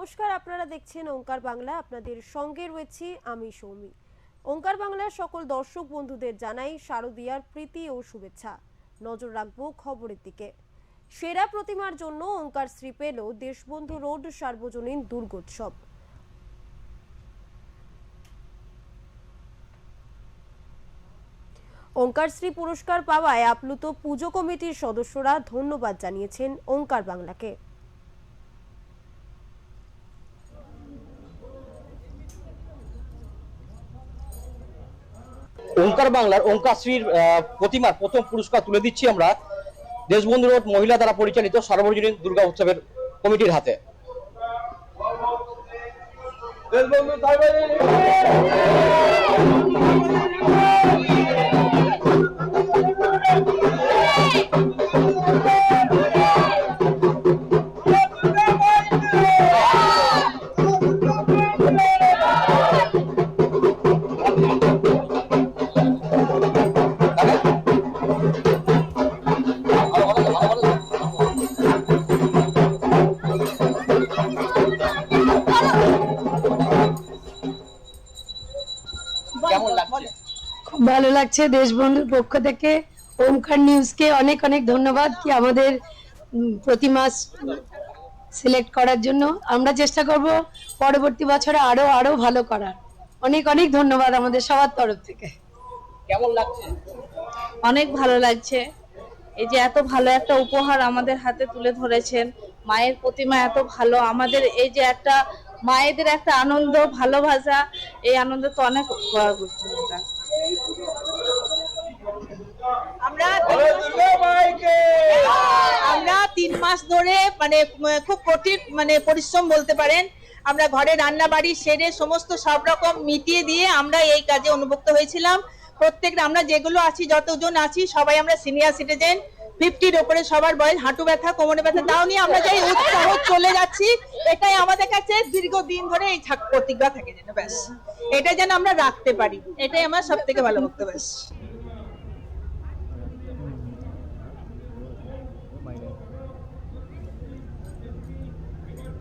নমস্কার, আপনারা দেখছেন ওঙ্কার বাংলা। আপনাদের সঙ্গে রয়েছি আমি সৌমি। ওঙ্কার বাংলার সকল দর্শক বন্ধুদের জানাই শারদীয়ার প্রীতি ও শুভেচ্ছা। নজর রাখব খবরের দিকে। সেরা প্রতিমার জন্য ওঙ্কার শ্রী পেল দেশবন্ধু রোড সার্বজনীন দুর্গোৎসব। ওঙ্কারশ্রী পুরস্কার পাওয়ায় আপ্লুত পুজো কমিটির সদস্যরা ধন্যবাদ জানিয়েছেন ওঙ্কার বাংলাকে। ওঙ্কার বাংলার ওঙ্কাশ্রীর প্রতিমার প্রথম পুরস্কার তুলে দিচ্ছি আমরা দেশবন্ধু রোড মহিলা দ্বারা পরিচালিত সার্বজনীন দুর্গা উৎসবের কমিটির হাতে। কেমন লাগছে? খুব ভালো লাগছে দেশবন্ধুর পক্ষ থেকে। ওমকার নিউজকে অনেক অনেক ধন্যবাদ কি আমাদের উম, প্রতিমা সিলেক্ট করার জন্য। আমরা চেষ্টা করব পরবর্তী বছরে আরও আরও ভালো করার। অনেক অনেক ধন্যবাদ আমাদের সবার তরফ থেকে। কেমন লাগছে? অনেক ভালো লাগছে। এই যে এত ভালো একটা উপহার আমাদের হাতে তুলে ধরেছেন মায়ের প্রতিমা এত ভালো। আমাদের এই যে একটা মায়েদের একটা আনন্দ, ভালোবাসা, এই আনন্দ তো অনেক আমরা। আমরা তিন মাস ধরে মানে খুব কঠিন মানে পরিশ্রম বলতে পারেন। আমরা ঘরে রান্না বাড়ি সেরে সমস্ত সব রকম মিটিয়ে দিয়ে আমরা এই কাজে অনুভুক্ত হয়েছিলাম। প্রত্যেক আমরা যেগুলো আছি, যতজন আছি, সবাই আমরা সিনিয়র সিটিজেন ফিফটির ওপরে সবার বয়স, হাঁটু ব্যথা, কোমরে ব্যথা, তাও নিয়ে আমরা যাই উৎসাহ চলে যাচ্ছি। এটাই আমাদের কাছে দীর্ঘদিন ধরে এই প্রতিজ্ঞা থাকে যেন, ব্যাস। এটা যেন আমরা রাখতে পারি। এটাই আমার সব থেকে ভালো বক্তব্য।